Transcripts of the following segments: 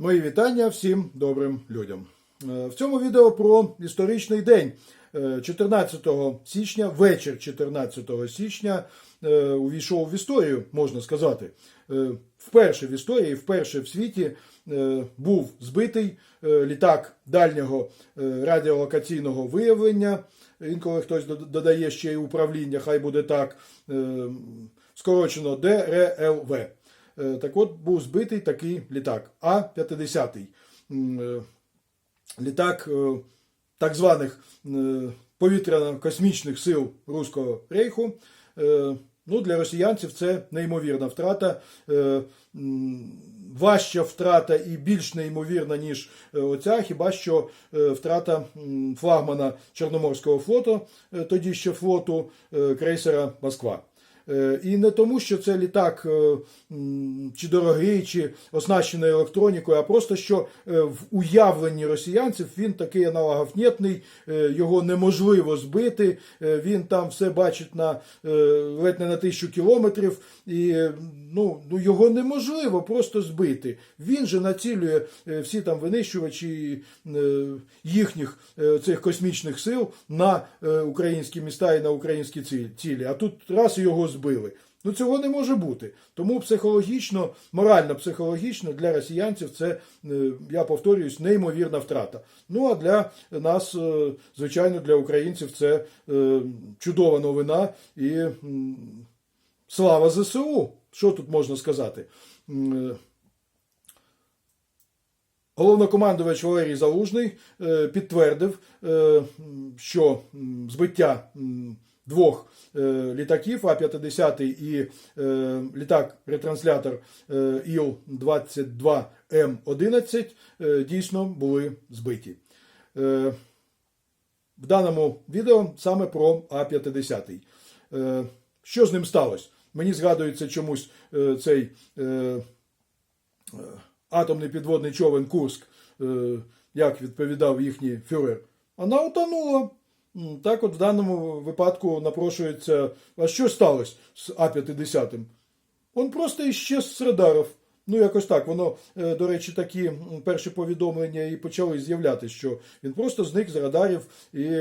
Мої вітання всім добрим людям. Е, В цьому відео про історичний день. Е, 14 січня, вечір 14 січня е, увійшов в історію, можна сказати. Е, Вперше в історії, вперше в світі е, був збитий е, літак дальнього е, радіолокаційного виявлення. Інколи хтось додає ще й управління, хай буде так. е, Скорочено ДРЛВ. Е, Так от був збитий такий літак А-50. Е, Літак е, так званих повітряно-космічних сил Руського рейху. Ну, для росіянців це неймовірна втрата. Важча втрата і більш неймовірна, ніж оця, хіба що втрата флагмана Чорноморського флоту, тоді ще флоту крейсера Москва. Е, І не тому, що це літак е, чи дорогий, чи оснащений електронікою, а просто що е, в уявленні росіянців він такий аналогавнєтний, е, його неможливо збити. Він там все бачить на ледь не на тисячу кілометрів, і ну, ну його неможливо просто збити. Він же націлює всі там винищувачі їхніх цих космічних сил на українські міста і на українські цілі. А тут раз його збили. Ну цього не може бути. Тому психологічно, морально психологічно для росіянців це, е, я повторююсь, неймовірна втрата. Ну а для нас, е, звичайно, для українців це е, чудова новина і слава ЗСУ. Що тут можна сказати? Головнокомандувач Валерій Залужний підтвердив, що збиття двох е, літаків А-50 і е, літак-ретранслятор е, Іл-22М11 е, дійсно були збиті. В даному відео саме про А-50. Е, Що з ним сталося? Мені згадується чомусь цей атомний підводний човен Курск, як відповідав їхній фюрер, вона утонула. Так от в даному випадку напрошується, а що сталося з А-50? Он просто іщез з радарів. Ну, якось так. Воно, е, до речі, такі перші повідомлення і почали з'являтися, що він просто зник з радарів і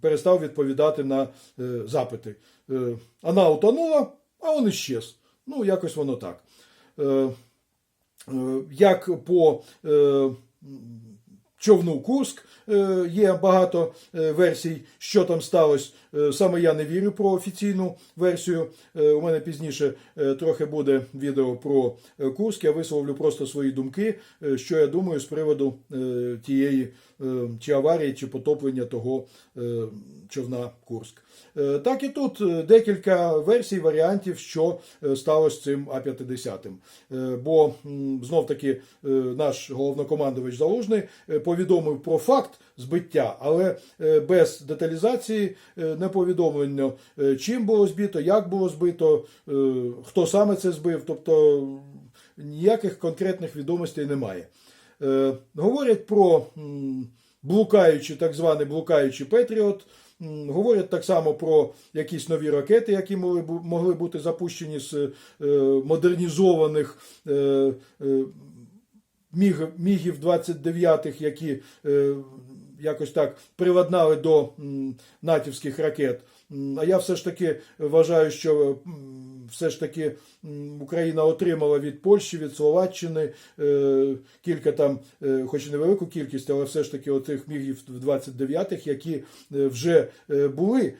перестав відповідати на е, запити. Е, Вона утонула, а він іщез. Ну, якось воно так. Як по човну Курск е, є багато е, версій, що там сталося. Е, Саме я не вірю про офіційну версію. У мене пізніше трохи буде відео про Курск. Я висловлю просто свої думки, що я думаю з приводу тієї чи аварії, чи потоплення того човна Курск. Е, Так і тут декілька версій, варіантів, що сталося з цим А-50. Е, Бо знов таки наш головнокомандувач Залужний повідомив про факт збиття, але е, без деталізації е, не повідомлено, е, чим було збито, як було збито, хто саме це збив. Тобто ніяких конкретних відомостей немає. Говорять про блукаючий, так званий блукаючий Петріот. Говорять так само про якісь нові ракети, які могли, бути запущені з модернізованих міг, мігів 29-х, які е, якось так приладнали до м, натівських ракет. А я все ж таки вважаю, що все ж таки Україна отримала від Польщі, від Словаччини е, кілька там, е, хоч і невелику кількість, але все ж таки оцих мігів 29-х, які е, вже були.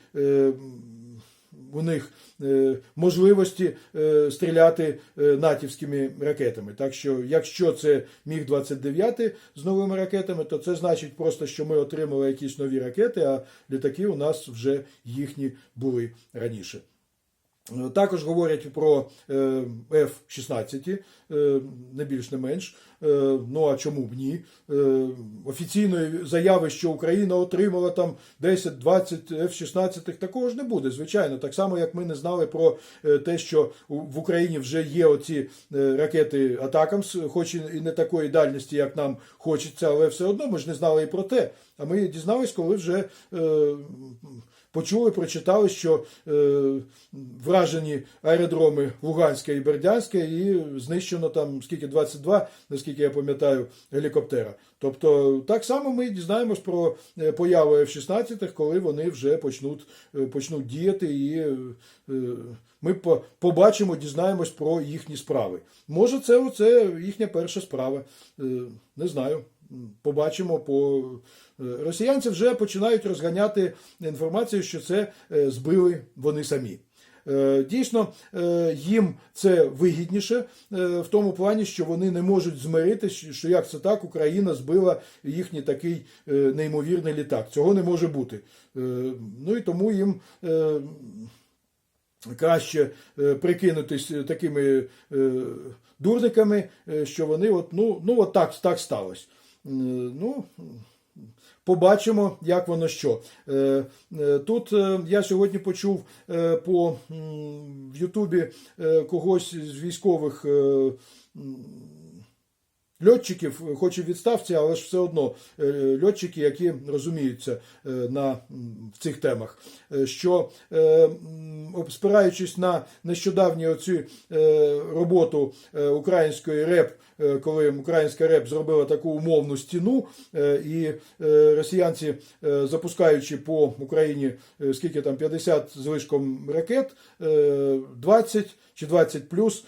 У них е, можливості е, стріляти е, натівськими ракетами. Так що, якщо це міг 29 з новими ракетами, то це значить просто, що ми отримали якісь нові ракети, а літаки у нас вже їхні були раніше. Також говорять про е, F-16, е, не більш не менш. Е, Ну а чому б ні? Офіційної заяви, що Україна отримала там 10-20 F-16, такого ж не буде. Звичайно, так само як ми не знали про те, що в Україні вже є оці ракети Атакамс, хоч і не такої дальності, як нам хочеться, але все одно ми ж не знали і про те. А ми дізнались, коли вже. Почули, прочитали, що е, вражені аеродроми Луганська і Бердянська, і знищено там скільки 22, наскільки я пам'ятаю, гелікоптера. Тобто, так само ми дізнаємось про е, появу F-16, коли вони вже почнуть, е, почнуть діяти, і е, ми по- побачимо, дізнаємось про їхні справи. Може, це оце їхня перша справа. Е, Не знаю. Побачимо по росіянці вже починають розганяти інформацію, що це е, збили вони самі. Е, Дійсно, е, їм це вигідніше е, в тому плані, що вони не можуть змиритися, що як це так, Україна збила їхній такий е, неймовірний літак. Цього не може бути. Е, Ну і тому їм е, краще е, прикинутись е, такими е, дурниками, е, що вони от, ну, ну от так, так сталося. Е, Ну, побачимо, як воно що. Е, е, Тут е, я сьогодні почув по в Ютубі когось з військових. Льотчиків, хоч і відставці, але ж все одно льотчики, які розуміються на, в цих темах, що спираючись на нещодавню оцю е, роботу е, української РЕП, е, коли українська РЕП зробила таку умовну стіну, і росіянці, запускаючи по Україні скільки там 50 з лишком ракет, е, 20 чи 20 плюс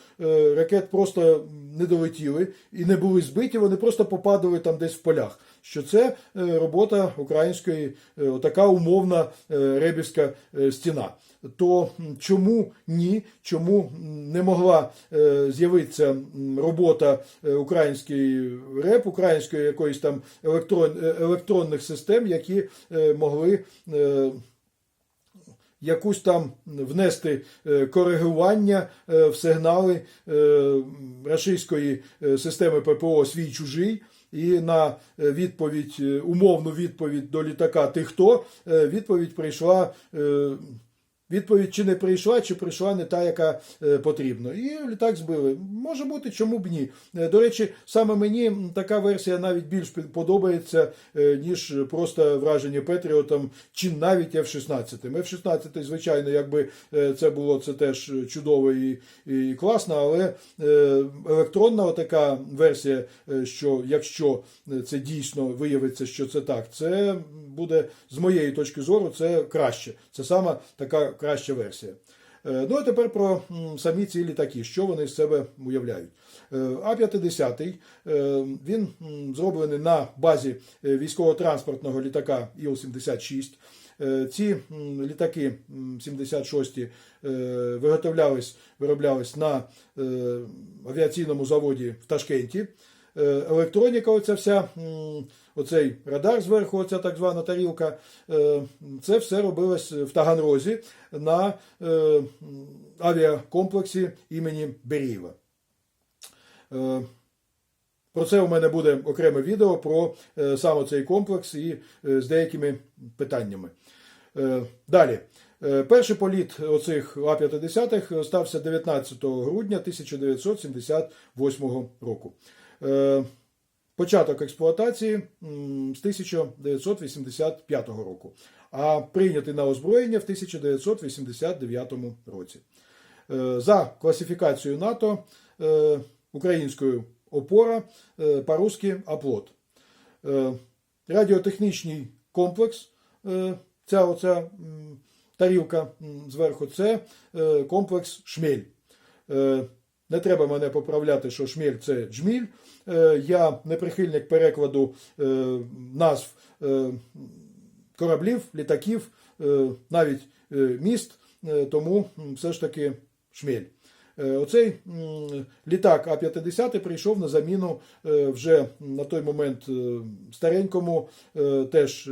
ракет просто не долетіли і не були збиті, вони просто попадали там десь в полях. Що це робота української, така умовна ребівська стіна. То чому ні? Чому не могла е, з'явитися робота е, української РЕП, української якоїсь там електрон, е, електронних систем, які могли. якусь там внести коригування в сигнали е, системи ППО свій чужий. І на відповідь, умовну відповідь до літака ти хто, відповідь прийшла. Відповідь чи не прийшла, чи прийшла не та, яка е, потрібно. І літак збили. Може бути, чому б ні. Е, До речі, саме мені така версія навіть більш подобається, е, ніж просто враження Петріотом, чи навіть F-16. F-16, звичайно, якби це було це теж чудово і, і класно, але електронна така версія, що якщо це дійсно виявиться, що це так, це буде з моєї точки зору, це краще. Це сама така краща версія. Е, Ну а тепер про самі ці літаки, що вони з себе уявляють. Е, А-50 е, він зроблений на базі військово-транспортного літака Іл-76. Е, Ці літаки 76 е, виготовлялись, вироблялись на авіаційному заводі в Ташкенті. Електроніка, оця вся, оцей радар зверху, оця так звана тарілка, е, це все робилось в Таганрозі на е, авіакомплексі імені Берієва. Е, Про це у мене буде окреме відео про саме цей комплекс і з деякими питаннями. Далі. Перший політ оцих А-50 стався 19 грудня 1978 року. Початок експлуатації з 1985 року, а прийнятий на озброєння в 1989 році. Е, За класифікацією НАТО е, українською опора, е, по-русски оплот. Радіотехнічний комплекс, ця оця тарілка зверху, це комплекс шмель. Не треба мене поправляти, що шмель це джміль. Е, Я не прихильник перекладу е, назв е, кораблів, літаків, навіть міст, тому все ж таки шмель. Е, Оцей літак А-50 прийшов на заміну вже на той момент старенькому, теж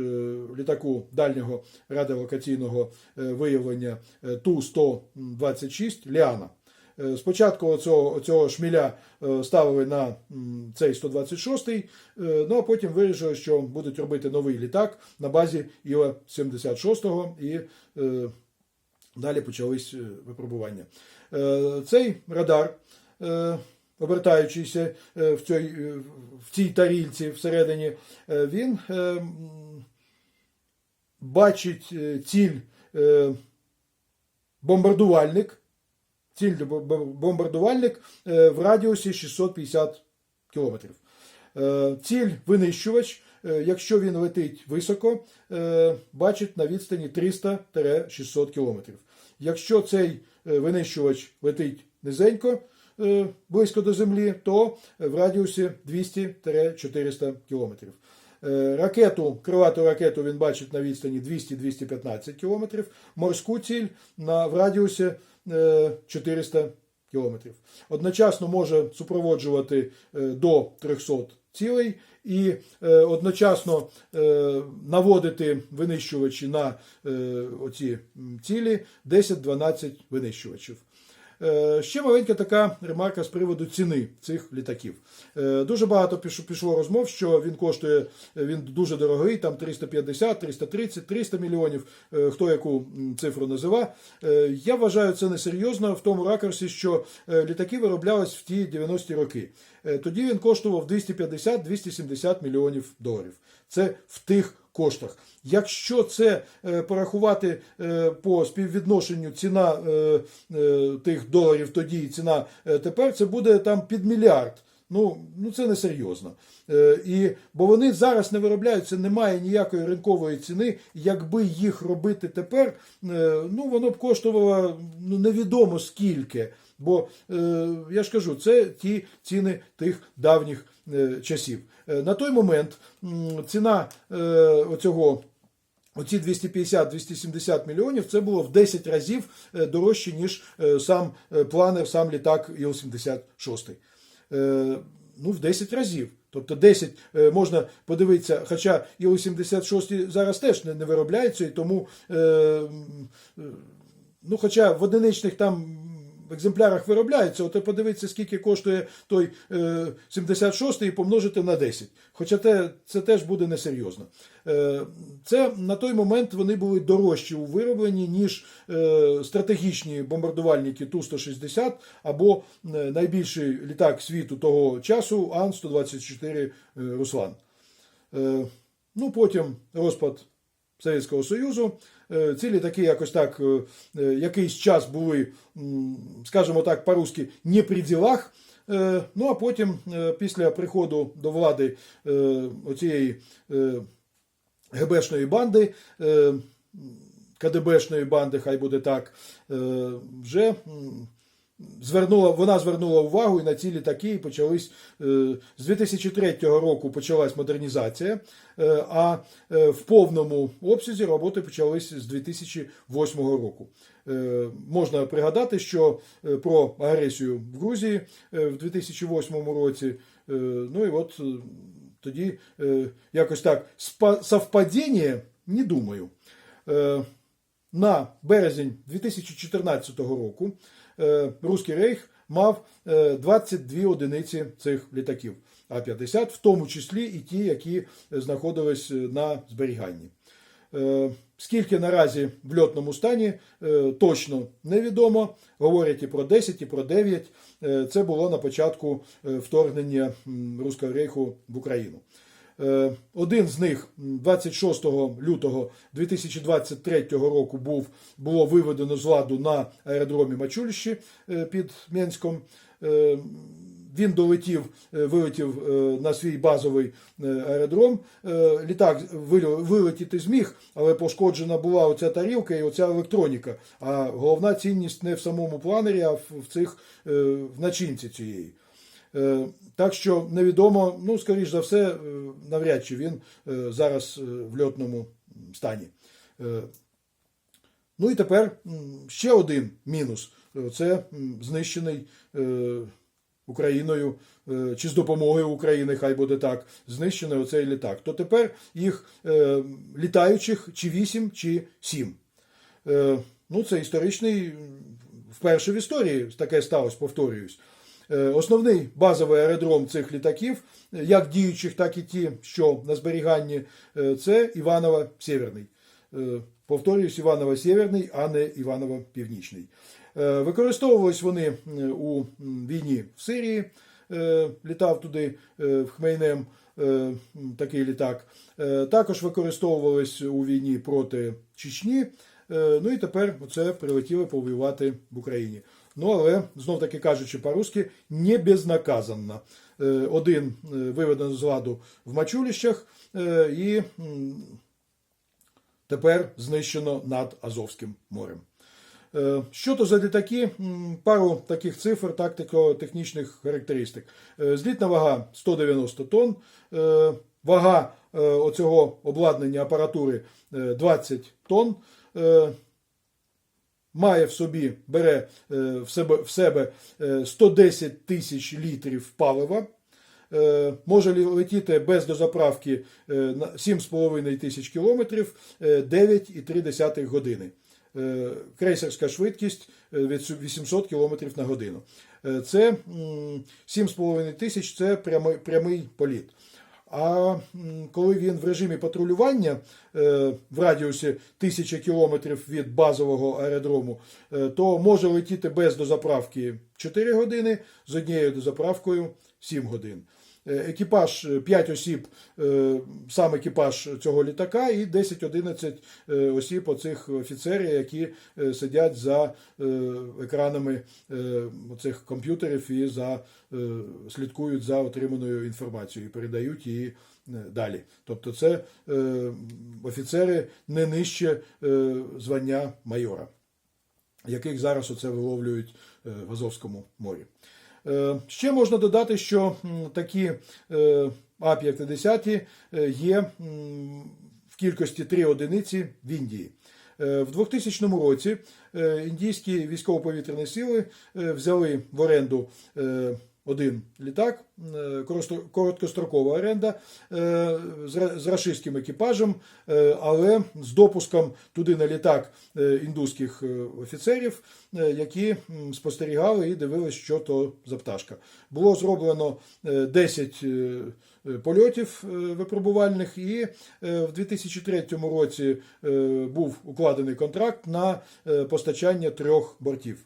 літаку дальнього радіолокаційного виявлення е, Ту-126 Ліана. Е, Спочатку цього, цього шміля е, ставили на цей 126-й, е, ну а потім вирішили, що будуть робити новий літак на базі іла 76-го і далі почались випробування. Цей радар, обертаючийся в цій, в цій тарільці всередині, він бачить ціль бомбардувальник, ціль бомбардувальник е, в радіусі 650 кілометрів. Е, Ціль винищувач, е, якщо він летить високо, бачить на відстані 300-600 кілометрів. Якщо цей винищувач летить низенько, близько до землі, то в радіусі 200-400 кілометрів. Ракету, крилату ракету він бачить на відстані 200-215 кілометрів, морську ціль на, в радіусі 400 кілометрів. Одночасно може супроводжувати е, до 300 цілей і е, одночасно е, наводити винищувачі на е, оці цілі 10-12 винищувачів. Е, Ще маленька така ремарка з приводу ціни цих літаків. Е, Дуже багато пішло розмов, що він коштує, він дуже дорогий, там 350, 330, 300 мільйонів, е, хто яку цифру назива. Я вважаю це несерйозно в тому ракурсі, що літаки вироблялись в ті 90-ті роки. Тоді він коштував 250-270 мільйонів доларів. Це в тих коштах. Якщо це е, порахувати е, по співвідношенню ціна е, тих доларів тоді і ціна тепер, це буде там під мільярд. Ну, ну це не серйозно. Е, і, бо вони зараз не виробляються, немає ніякої ринкової ціни. Якби їх робити тепер, е, ну воно б коштувало ну, невідомо скільки. Бо е, я ж кажу, це ті ціни тих давніх часів. Е, на той момент ціна е, оцього. Оці 250-270 мільйонів це було в 10 разів е, дорожче, ніж е, сам е, планер, сам літак Іл-76. Е, Ну, в 10 разів. Тобто 10 е, можна подивитися, хоча Іл-76 зараз теж не, виробляються, і тому, е, е, ну, хоча в одиничних там екземплярах виробляється, от подивитися, скільки коштує той е, 76 і помножити на 10. Хоча те, це теж буде несерйозно. Е, це на той момент вони були дорожчі у виробленні, ніж е, стратегічні бомбардувальники Ту-160 або е, найбільший літак світу того часу Ан-124 е, Руслан. Е, ну, потім розпад Совєтського Союзу. Е, Ці літаки якось так е, е, якийсь час були, скажімо так, по-русски, не при ділах. Ну а потім, після приходу до влади оцієї ГБшної банди, КДБшної банди, хай буде так, вже звернула, вона звернула увагу і на ці літаки і почались е, з 2003 року почалась модернізація, е, а е, в повному обсязі роботи почались з 2008 року. Можна пригадати, що про агресію в Грузії в 2008 році, ну і от тоді якось так совпадіння, не думаю. На березень 2014 року Руський Рейх мав е, 22 одиниці цих літаків А-50, в тому числі і ті, які знаходились е, на зберіганні. Е, Скільки наразі в льотному стані, е, точно невідомо. Говорять і про 10, і про 9. Е, Це було на початку е, вторгнення Руського рейху в Україну. Е, Один з них м, 26 лютого 2023 року був, було виведено з ладу на аеродромі Мачульщі е, під Менськом. Е, Він долетів, вилетів на свій базовий аеродром. Літак вилетіти зміг, але пошкоджена була оця тарілка і оця електроніка. А головна цінність не в самому планері, а в цих в начинці цієї. Е, Так що невідомо, ну, скоріш за все, е, навряд чи він е, зараз в льотному стані. Ну і тепер ще один мінус це знищений Україною чи з допомогою України, хай буде так, знищений оцей літак. То тепер їх літаючих чи 8, чи 7. Е, Ну, це історичний, вперше в історії таке сталося, повторююсь. Е, Основний базовий аеродром цих літаків, е, як діючих, так і ті, що на зберіганні, е, це Іваново-Сєверний. Е, Повторююсь, Іваново-Сєверний, а не Іваново-Північний. Е, Використовувались вони у війні в Сирії, літав туди в Хмейнем такий літак. Також використовувались у війні проти Чечні. Ну і тепер це прилетіли повоювати в Україні. Ну, але знов таки кажучи по-русски, не безнаказанно. Е, Один е, виведено з ладу в Мачуліщах е, і тепер знищено над Азовським морем. Що то за літаки? Пару таких цифр тактико-технічних характеристик. Злітна вага 190 тонн, вага оцього обладнання апаратури е, 20 тонн. Е, Має в собі, бере е, в себе, в себе е, 110 тисяч літрів палива. Е, Може летіти без дозаправки е, на 7,5 тисяч кілометрів е, 9,3 години. Е, Крейсерська швидкість е, від 800 км на годину. Е, Це м, 7,5 тисяч це прямий політ. А коли він в режимі патрулювання е, в радіусі тисячі кілометрів від базового аеродрому, е, то може летіти без дозаправки 4 години, з однією дозаправкою 7 годин. Е, Екіпаж 5 осіб, е, сам екіпаж цього літака, і 10-11 е, осіб оцих офіцерів, які е, сидять за е, екранами е, оцих комп'ютерів і за, е, слідкують за отриманою інформацією передають її е, далі. Тобто це е, офіцери не нижче е, звання майора яких зараз оце виловлюють е, в Азовському морі. Е, Ще можна додати, що такі е, А-50 е, є в кількості 3 одиниці в Індії. В 2000 році індійські військово-повітряні сили взяли в оренду один літак, е, короткострокова оренда е, з рашистським екіпажем, е, але з допуском туди на літак індуських офіцерів, які спостерігали і дивилися, що то за пташка. Було зроблено е, 10 е, е, польотів випробувальних, і в 2003 році був укладений контракт на постачання трьох бортів.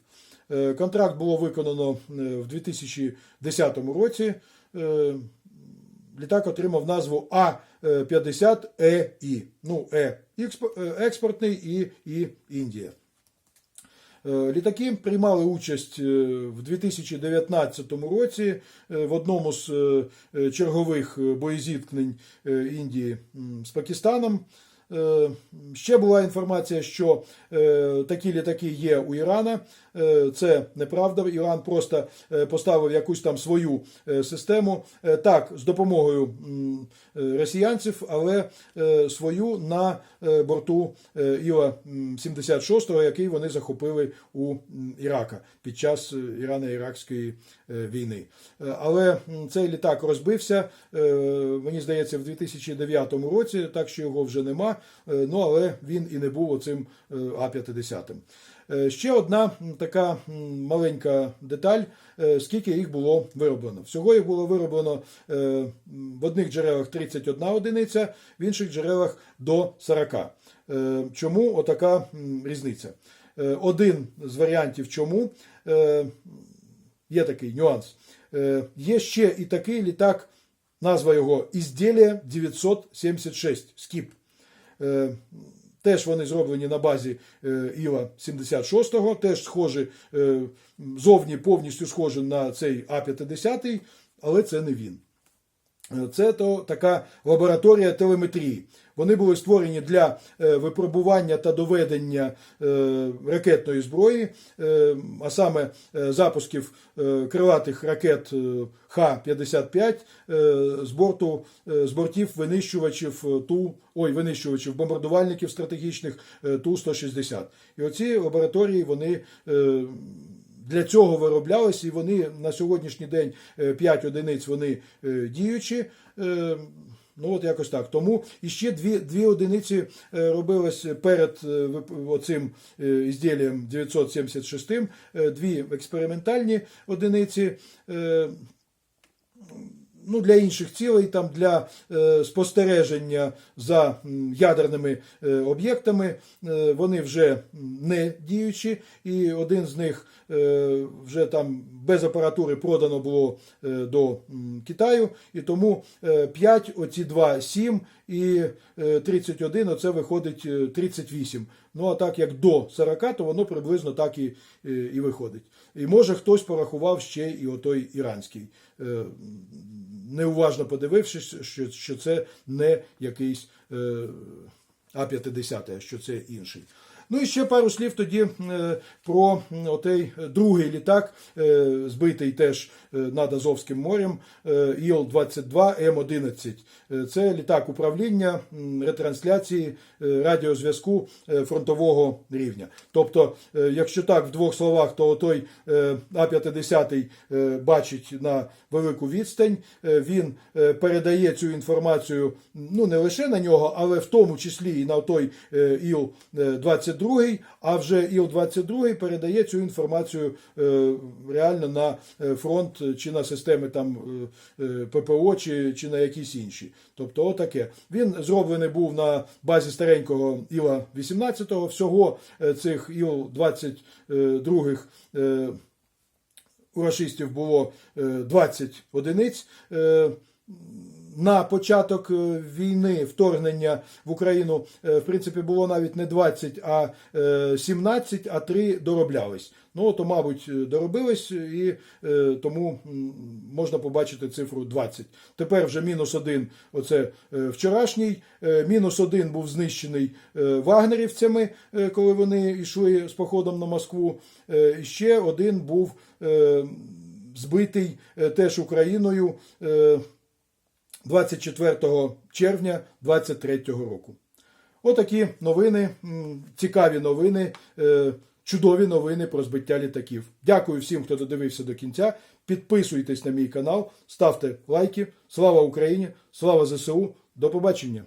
Е, Контракт було виконано е, в 2010 році. Е, Літак отримав назву А-50ЕІ. Ну, Е експортний і І Індія. Літаки приймали участь в 2019 році в одному з чергових боєзіткнень Індії з Пакистаном. Ще була інформація, що такі літаки є у Ірана. Е, Це неправда. Іран просто е, поставив якусь там свою е, систему. Так, з допомогою росіянців, але свою на борту Іла 76 який вони захопили у Ірака під час Ірано-Іракської війни. Але цей літак розбився, мені здається, в 2009 році, так що його вже нема. Ну але він і не був оцим е, А-50. Е, Ще одна така маленька деталь, е, скільки їх було вироблено. Всього їх було вироблено е, в одних джерелах 31 одиниця, в інших джерелах до 40. Е, Чому отака різниця? Один з варіантів чому є такий нюанс. Є ще і такий літак, назва його Ізділія 976 Скіп. Теж вони зроблені на базі е, Іла 76-го, теж схожі, е, зовні повністю схожі на цей А-50, але це не він. Е, Це то така лабораторія телеметрії. Вони були створені для е, випробування та доведення е, ракетної зброї, е, а саме запусків крилатих ракет е, Х-55 е, з борту з бортів винищувачів Ту, ой, винищувачів бомбардувальників стратегічних е, Ту-160. І оці лабораторії вони. для цього вироблялись, і вони на сьогоднішній день 5 одиниць вони діючі. Е, Ну, от якось так. Тому і ще дві, дві одиниці е, робилось перед е, е, ізділієм 976, е, дві експериментальні одиниці. Е, ну, для інших цілей, там для е, спостереження за ядерними е, об'єктами, е, вони вже не діючі, і один з них е, вже там без апаратури продано було е, до Китаю, і тому е, 5, оці 2, 7 і е, 31, оце виходить е, 38. Ну а так як до 40, то воно приблизно так і, е, і виходить. І може хтось порахував ще і отой іранський, е, неуважно подивившись, що, що це не якийсь е, А-50, а що це інший. Ну і ще пару слів тоді е, про отей е, другий літак, е, збитий теж над Азовським морем, Іл-22 М11. Це літак управління ретрансляції радіозв'язку фронтового рівня. Тобто, якщо так в двох словах, то той А-50 бачить на велику відстань, він передає цю інформацію ну не лише на нього, але в тому числі і на той Іл-22. 22, а вже Іл-22 передає цю інформацію е, реально на е, фронт е, чи на системи там ППО, чи чи на якісь інші. Тобто, отаке. Він зроблений був на базі старенького Іла 18 всього цих Іл-22. У рашистів було 20 одиниць. Е, На початок е, війни вторгнення в Україну, е, в принципі, було навіть не 20, а е, 17, а 3 дороблялись. Ну, то, мабуть, е, доробились, і е, тому можна побачити цифру 20. Тепер вже мінус один, оце е, вчорашній. Е, Мінус один був знищений е, вагнерівцями, е, коли вони йшли з походом на Москву. Е, і Ще один був е, збитий е, теж Україною. Е, 24 червня 2023 року. Отакі новини, цікаві новини, е, чудові новини про збиття літаків. Дякую всім, хто додивився до кінця. Підписуйтесь на мій канал, ставте лайки. Слава Україні! Слава ЗСУ! До побачення!